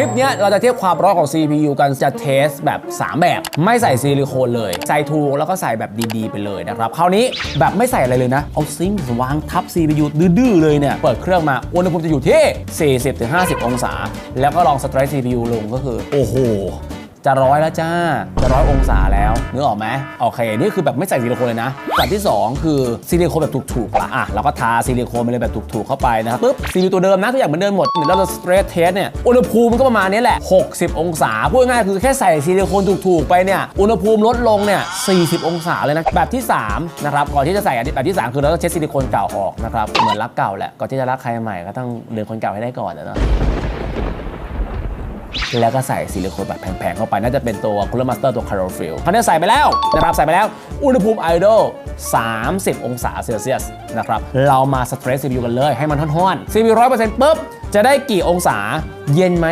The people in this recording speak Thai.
คลิปนี้เราจะเทียบความร้อนของ CPU กันจะเทสแบบ 3 แบบ ไม่ใส่ซิลิโคนเลย ใส่ทูแล้วก็ใส่แบบดีๆ ไปเลยนะครับคราวนี้แบบไม่ใส่อะไรเลยนะ เอาซิงค์วางทับ CPU ดื้อๆเลยเนี่ย เปิดเครื่องมาอุณหภูมิจะอยู่ที่ 40-50 องศา แล้วก็ลองสเตรส CPU ลงก็คือ โอ้โห จะร้อยแล้วจ้า จะร้อยองศาแล้วนึกออกไหมโอเค นี่คือแบบไม่ใส่ซิลิโคนเลยนะแบบที่ 2 คือซิลิโคนแบบถูกๆละอะเราก็ทาซิลิโคนไปเลยแบบถูกๆเข้าไปนะครับปุ๊บซีลิตัวเดิมนะทุกอย่างเหมือนเดิมหมดเดี๋ยวเราจะสเตรทเทสเนี่ยอุณหภูมิมันก็ประมาณนี้แหละ 60 องศาพูดง่ายๆคือแค่ใส่ซิลิโคนถูกๆไปเนี่ยอุณหภูมิลดลงเนี่ย 40 องศาเลยนะแบบที่3นะครับก่อนที่จะใส่อันนี้แบบที่ 3 คือเราต้องเช็ดซิลิโคนเก่าออกนะครับเหมือนรักเก่าแหละก่อนที่จะรักใครใหม่ก็ต้องเดินคนเก่าให้ได้ก่อนนะ แล้วก็ใส่ซิลิโคนแบบแพงๆเข้าไป น่าจะเป็นตัว Cooler Master ตัว Carol Fill คราวนี้ใส่ไปแล้วนะครับใส่ไปแล้ว อุณหภูมิ Idle 30 องศาเซลเซียสนะครับ เรามาสเตรส CPU กันเลยให้มันห่อนๆซีบิวร้อยเปอร์เซ็นต์ปุ๊บ จะได้กี่องศาเย็นไหม